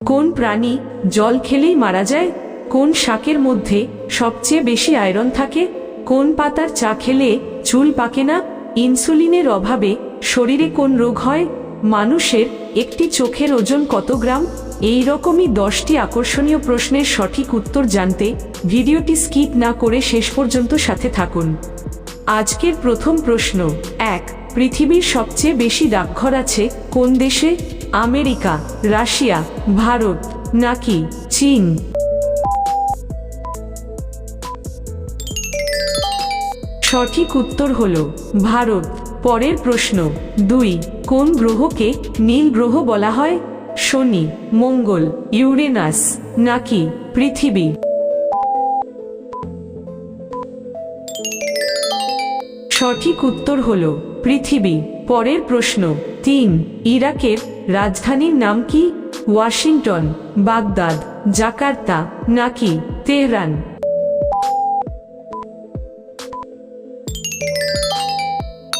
কোন প্রাণী জল খেলেই মারা যায়? কোন শাকের মধ্যে সবচেয়ে বেশি আয়রন থাকে? কোন পাতার চা খেলে চুল পাকে না? ইনসুলিনের অভাবে শরীরে কোন রোগ হয়? মানুষের একটি চোখের ওজন কত গ্রাম? এই রকমই দশটি আকর্ষণীয় প্রশ্নের সঠিক উত্তর জানতে ভিডিওটি স্কিপ না করে শেষ পর্যন্ত সাথে থাকুন। আজকের প্রথম প্রশ্ন, এক, পৃথিবীর সবচেয়ে বেশি ডাকঘর আছে কোন দেশে? আমেরিকা, রাশিয়া, ভারত, নাকি চীন? সঠিক উত্তর হল ভারত। পরের প্রশ্ন, দুই, কোন গ্রহকে নীল গ্রহ বলা হয়? শনি, মঙ্গল, ইউরেনাস, নাকি পৃথিবী? সঠিক উত্তর হল পৃথিবী। পরের প্রশ্ন, তিন, ইরাকের রাজধানীর নাম কি? ওয়াশিংটন, বাগদাদ, জাকার্তা, নাকি তেহরান?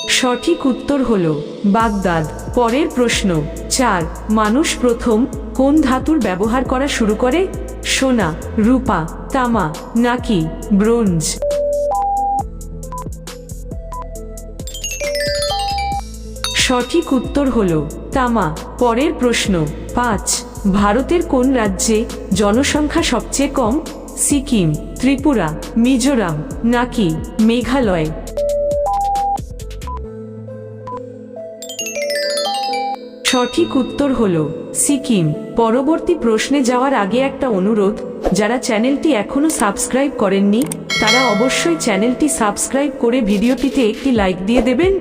সঠিক উত্তর হল বাগদাদ। পরের প্রশ্ন, চার, মানুষ প্রথম কোন ধাতুর ব্যবহার করা শুরু করে? সোনা, রূপা, তামা, নাকি ব্রোঞ্জ? সঠিক উত্তর হল তামা। পরের প্রশ্ন, পাঁচ, ভারতের কোন রাজ্যে জনসংখ্যা সবচেয়ে কম? সিকিম, ত্রিপুরা, মিজোরাম, নাকি মেঘালয়? সঠিক উত্তর হল সিকিম। পরবর্তী প্রশ্নে যাওয়ার আগে একটা অনুরোধ, যারা চ্যানেলটি এখনও সাবস্ক্রাইব করেননি, তারা অবশ্যই চ্যানেলটি সাবস্ক্রাইব করে ভিডিওটিতে একটি লাইক দিয়ে দেবেন।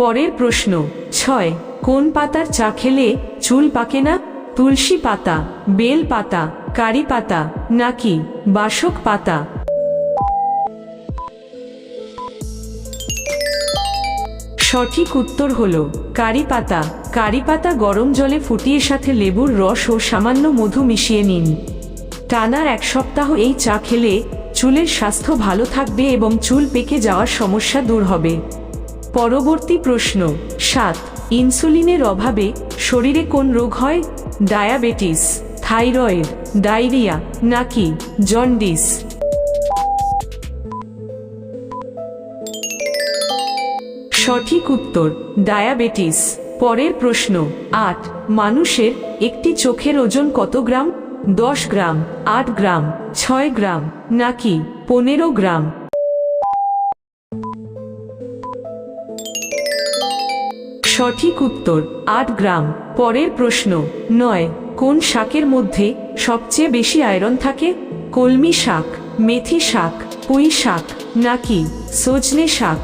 পরের প্রশ্ন, ছয়, কোন পাতার চা খেলে চুল পাকে না? তুলসী পাতা, বেল পাতা, কারি পাতা, নাকি বাসক পাতা? সঠিক উত্তর হল, কারি পাতা। কারি পাতা গরম জলে ফুটিয়ে সাথে লেবুর রস ও সামান্য মধু মিশিয়ে নিন। টানার এক সপ্তাহ এই চা খেলে চুলের স্বাস্থ্য ভালো থাকবে এবং চুল পেকে যাওয়ার সমস্যা দূর হবে। পরবর্তী প্রশ্ন। সাত, ইনসুলিনের অভাবে শরীরে কোন রোগ হয়? ডায়াবেটিস, থাইরয়েড, ডায়রিয়া, নাকি জন্ডিস? সঠিক উত্তর, ডায়াবেটিস। পরের প্রশ্ন, আট, মানুষের একটি চোখের ওজন কত গ্রাম? দশ গ্রাম, আট গ্রাম, ছয় গ্রাম, নাকি পনেরো গ্রাম? সঠিক উত্তর, আট গ্রাম। পরের প্রশ্ন, নয়। কোন শাকের মধ্যে সবচেয়ে বেশি আয়রন থাকে? কলমি শাক, মেথি শাক, পুঁই শাক, নাকি সজনে শাক?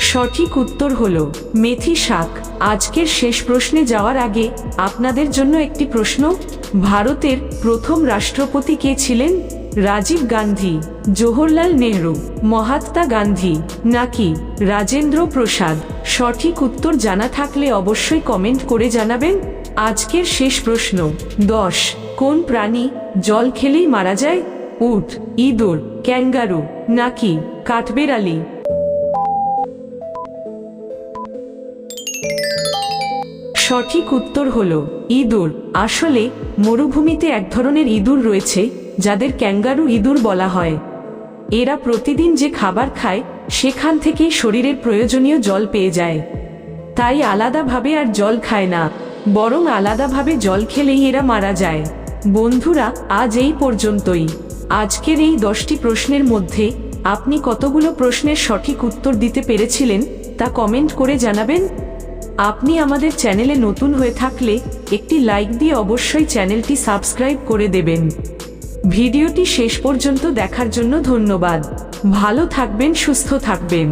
সঠিক উত্তর হল, মেথি শাক। আজকের শেষ প্রশ্নে যাওয়ার আগে আপনাদের জন্য একটি প্রশ্ন। ভারতের প্রথম রাষ্ট্রপতি কে ছিলেন? রাজীব গান্ধী, জওহরলাল নেহরু, মহাত্মা গান্ধী, নাকি রাজেন্দ্র প্রসাদ? সঠিক উত্তর জানা থাকলে অবশ্যই কমেন্ট করে জানাবেন। আজকের শেষ প্রশ্ন, দশ, কোন প্রাণী জল খেলেই মারা যায়? উট, ইঁদুর, ক্যাঙ্গারু, নাকি কাঠবেড়ালি? সঠিক উত্তর হল, ইঁদুর। আসলে, মরুভূমিতে এক ধরনের ইঁদুর রয়েছে যাদের ক্যাঙ্গারু ইঁদুর বলা হয়। এরা প্রতিদিন যে খাবার খায়, সেখান থেকেই শরীরের প্রয়োজনীয় জল পেয়ে যায়। তাই আলাদাভাবে আর জল খায় না, বরং আলাদাভাবে জল খেলেই এরা মারা যায়। বন্ধুরা, আজ এই পর্যন্তই। আজকের এই দশটি প্রশ্নের মধ্যে আপনি কতগুলো প্রশ্নের সঠিক উত্তর দিতে পেরেছিলেন, তা কমেন্ট করে জানাবেন। আপনি আমাদের চ্যানেলে নতুন হয়ে থাকলে একটি লাইক দিয়ে অবশ্যই চ্যানেলটি সাবস্ক্রাইব করে দেবেন। ভিডিওটি শেষ পর্যন্ত দেখার জন্য ধন্যবাদ। ভালো থাকবেন সুস্থ থাকবেন।